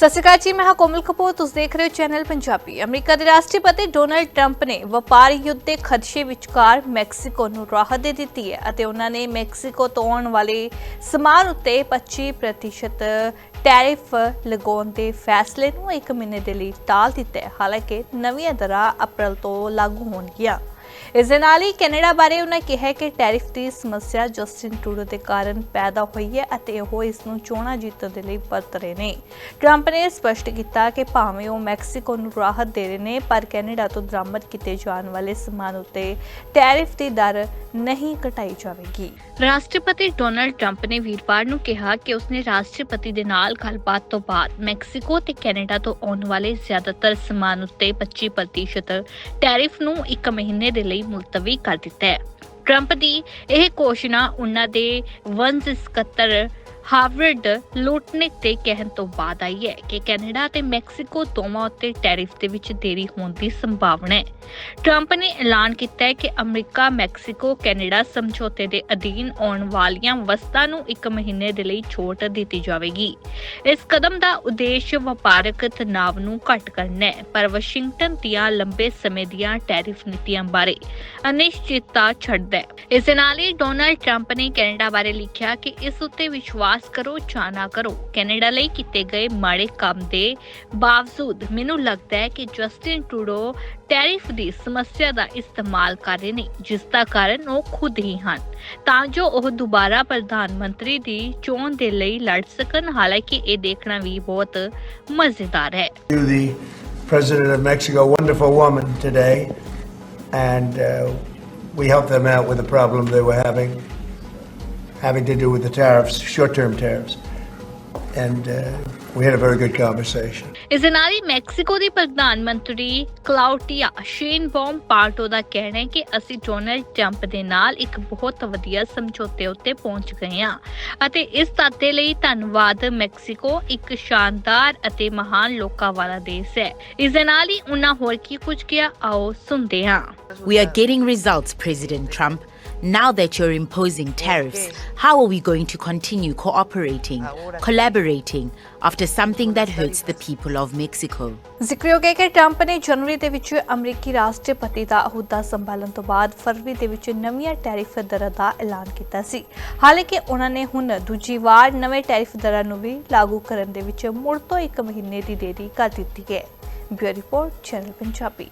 ਸਤਿ ਸ਼੍ਰੀ ਅਕਾਲ ਜੀ, ਮੈਂ ਹਾਂ ਕੋਮਲ ਕਪੂਰ, ਤੁਸੀਂ ਦੇਖ ਰਹੇ ਹੋ ਚੈਨਲ ਪੰਜਾਬੀ। ਅਮਰੀਕਾ ਦੇ ਰਾਸ਼ਟਰਪਤੀ ਡੋਨਲਡ ਟਰੰਪ ਨੇ ਵਪਾਰ ਯੁੱਧ ਦੇ ਖਦਸ਼ੇ ਵਿਚਕਾਰ ਮੈਕਸੀਕੋ ਨੂੰ ਰਾਹਤ ਦੇ ਦਿੱਤੀ ਹੈ ਅਤੇ ਉਹਨਾਂ ਨੇ ਮੈਕਸੀਕੋ ਤੋਂ ਆਉਣ ਵਾਲੇ ਸਮਾਨ ਉੱਤੇ 25% ਟੈਰਿਫ ਲਗਾਉਣ ਦੇ ਫੈਸਲੇ ਨੂੰ ਇੱਕ ਮਹੀਨੇ ਦੇ ਲਈ ਟਾਲ ਦਿੱਤਾ ਹੈ। ਹਾਲਾਂਕਿ, ਨਵੀਆਂ ਦਰਾਂ ਅਪ੍ਰੈਲ ਤੋਂ ਲਾਗੂ ਹੋਣਗੀਆਂ। ਇਸ ਦੇ ਨਾਲ ਹੀ ਕੈਨੇਡਾ ਬਾਰੇ ਉਹਨਾਂ ਕਿਹਾ ਕਿ ਟੈਰਿਫ ਦੀ ਸਮੱਸਿਆ ਜਸਟਿਨ ਟਰੂਡੋ ਦੇ ਕਾਰਨ ਪੈਦਾ ਹੋਈ ਹੈ ਅਤੇ ਉਹ ਇਸ ਨੂੰ ਚੋਣਾਂ ਜਿੱਤਣ ਦੇ ਲਈ ਵਰਤ ਰਹੇ ਨੇ। ਟਰੰਪ ਨੇ ਸਪਸ਼ਟ ਕੀਤਾ ਕਿ ਭਾਵੇਂ ਉਹ ਮੈਕਸੀਕੋ ਨੂੰ ਰਾਹਤ ਦੇ ਰਹੇ ਨੇ, ਪਰ ਕੈਨੇਡਾ ਤੋਂ ਦਰਾਮਦ ਕੀਤੇ ਜਾਣ ਵਾਲੇ ਸਮਾਨ ਉੱਤੇ ਟੈਰਿਫ ਦੀ ਦਰ ਨਹੀਂ ਘਟਾਈ ਜਾਵੇਗੀ। ਰਾਸ਼ਟਰਪਤੀ ਡੋਨਲਡ ਟਰੰਪ ਨੇ ਵੀਰਵਾਰ ਨੂੰ ਕਿਹਾ ਕਿ ਉਸਨੇ ਰਾਸ਼ਟਰਪਤੀ ਦੇ ਨਾਲ ਗੱਲਬਾਤ ਤੋਂ ਬਾਅਦ ਮੈਕਸੀਕੋ ਤੇ ਕੈਨੇਡਾ ਤੋਂ ਆਉਣ ਵਾਲੇ ਜ਼ਿਆਦਾਤਰ ਸਮਾਨ ਉੱਤੇ 25% ਟੈਰਿਫ ਨੂੰ ਇੱਕ ਮਹੀਨੇ ਦੇ ਲਈ ਮੁਲਤਵੀ ਕਰ ਦਿੱਤਾ ਹੈ। ਟਰੰਪ ਦੀ ਇਹ ਘੋਸ਼ਣਾ ਉਹਨਾਂ ਦੇ ਵੰਸ ਸਕੱਤਰ ਹਾਰਵਰਡ ਲੂਟਨਿਕ ਦੇ ਕਹਿਣ ਤੋਂ ਬਾਅਦ ਆਈ ਹੈ ਕਿ ਕੈਨੇਡਾ ਤੇ ਮੈਕਸੀਕੋ ਦੋਵਾਂ ਉੱਤੇ ਟੈਰਿਫ ਦੇ ਵਿੱਚ ਦੇਰੀ ਹੋਣ ਦੀ ਸੰਭਾਵਨਾ ਹੈ। ਟਰੰਪ ਨੇ ਐਲਾਨ ਕੀਤਾ ਹੈ ਕਿ ਅਮਰੀਕਾ, ਮੈਕਸੀਕੋ, ਕੈਨੇਡਾ ਸਮਝੌਤੇ ਦੇ ਅਧੀਨ ਆਉਣ ਵਾਲੀਆਂ ਵਸਤਾਂ ਨੂੰ ਇੱਕ ਮਹੀਨੇ ਦੇ ਲਈ ਛੋਟ ਦਿੱਤੀ ਜਾਵੇਗੀ। ਇਸ ਕਦਮ ਦਾ ਉਦੇਸ਼ ਵਪਾਰਕ ਤਣਾਅ ਨੂੰ ਘੱਟ ਕਰਨਾ ਹੈ, ਪਰ ਵਾਸ਼ਿੰਗਟਨ ਦੀਆਂ ਲੰਬੇ ਸਮੇਂ ਦੀਆਂ ਟੈਰਿਫ ਨੀਤੀਆਂ ਬਾਰੇ ਅਨਿਸ਼ਚਿਤਤਾ ਛੱਡਦਾ ਹੈ। ਇਸ ਨਾਲ ਹੀ ਡੋਨਾਲਡ ਟਰੰਪ ਨੇ ਕੈਨੇਡਾ ਬਾਰੇ ਲਿਖਿਆ ਕਿ ਇਸ ਉੱਤੇ ਵਿਸ਼ਵਾਸ ਕਰੋ ਜਾਂ ਨਾ ਕਰੋ। ਕੈਨੇਡਾ ਲਈ ਕੀਤੇ ਗਏ ਮਾੜੇ ਕੰਮ ਦੇ ਬਾਵਜੂਦ ਮੈਨੂੰ ਲੱਗਦਾ ਹੈ ਕਿ ਜਸਟਿਨ ਟਰੂਡੋ ਟੈਰਿਫ ਦੀ ਸਮੱਸਿਆ ਦਾ ਇਸਤੇਮਾਲ ਕਰ ਰਹੇ ਨੇ ਜਿਸ ਦਾ ਕਾਰਨ ਉਹ ਖੁਦ ਹੀ ਹਨ। ਤਾਂ ਜੋ ਉਹ ਦੁਬਾਰਾ ਪ੍ਰਧਾਨ ਮੰਤਰੀ ਦੀ ਚੋਣ ਦੇ ਲਈ ਲੜ ਸਕਣ ਹਾਲਾਂਕਿ ਇਹ ਦੇਖਣਾ ਵੀ ਬਹੁਤ ਮਜ਼ੇਦਾਰ ਹੈ। The president of Mexico, wonderful woman today, and uh, we helped them out with the problem they were having, having to do with the tariffs, short-term tariffs, and uh, we had a very good conversation. ਇਸ ਦੇ ਨਾਲ ਹੀ Mexico ਦੀ ਪ੍ਰਧਾਨ ਮੰਤਰੀ ਕਲਾਉਟੀਆ ਸ਼ੇਨਬੌਮ ਪਾਰਟੋ ਦਾ ਕਹਿਣਾ ਹੈ ਕਿ ਅਸੀਂ Donald Trump ਦੇ ਨਾਲ ਇੱਕ ਬਹੁਤ ਵਧੀਆ ਸਮਝੌਤੇ ਉੱਤੇ ਪਹੁੰਚ ਗਏ ਹਾਂ ਅਤੇ ਇਸ ਦੇ ਲਈ ਧੰਨਵਾਦ ਮੈਕਸੀਕੋ ਇੱਕ ਸ਼ਾਨਦਾਰ ਅਤੇ ਮਹਾਨ ਲੋਕਾਂ ਵਾਲਾ ਦੇਸ਼ ਹੈ ਇਸ ਦੇ ਨਾਲ ਹੀ ਉਹਨਾਂ ਹੋਰ ਕੀ ਕੁਝ ਕਿਹਾ ਆਓ ਸੁਣਦੇ ਹਾਂ We are getting results, President Trump. Now that you're imposing tariffs, how are we going to continue cooperating, collaborating after something that hurts the people of Mexico? ਜ਼ਿਕਰਯੋਗ ਹੈ ਕਿ ਟਰੰਪ ਨੇ ਜਨਵਰੀ ਦੇ ਵਿੱਚ ਅਮਰੀਕੀ ਰਾਸ਼ਟਰਪਤੀ ਦਾ ਅਹੁਦਾ ਸੰਭਾਲਣ ਤੋਂ ਬਾਅਦ ਫਰਵਰੀ ਦੇ ਵਿੱਚ ਨਵੀਆਂ ਟੈਰਿਫ ਦਰਾਂ ਦਾ ਐਲਾਨ ਕੀਤਾ ਸੀ। ਹਾਲਾਂਕਿ ਉਹਨਾਂ ਨੇ ਹੁਣ ਦੂਜੀ ਵਾਰ ਨਵੇਂ ਟੈਰਿਫ ਦਰਾਂ ਨੂੰ ਵੀ ਲਾਗੂ ਕਰਨ ਦੇ ਵਿੱਚ ਮੁੜ ਤੋਂ ਇੱਕ ਮਹੀਨੇ ਦੀ ਦੇਰੀ ਕਰ ਦਿੱਤੀ ਹੈ। Bureau report channel Punjabi.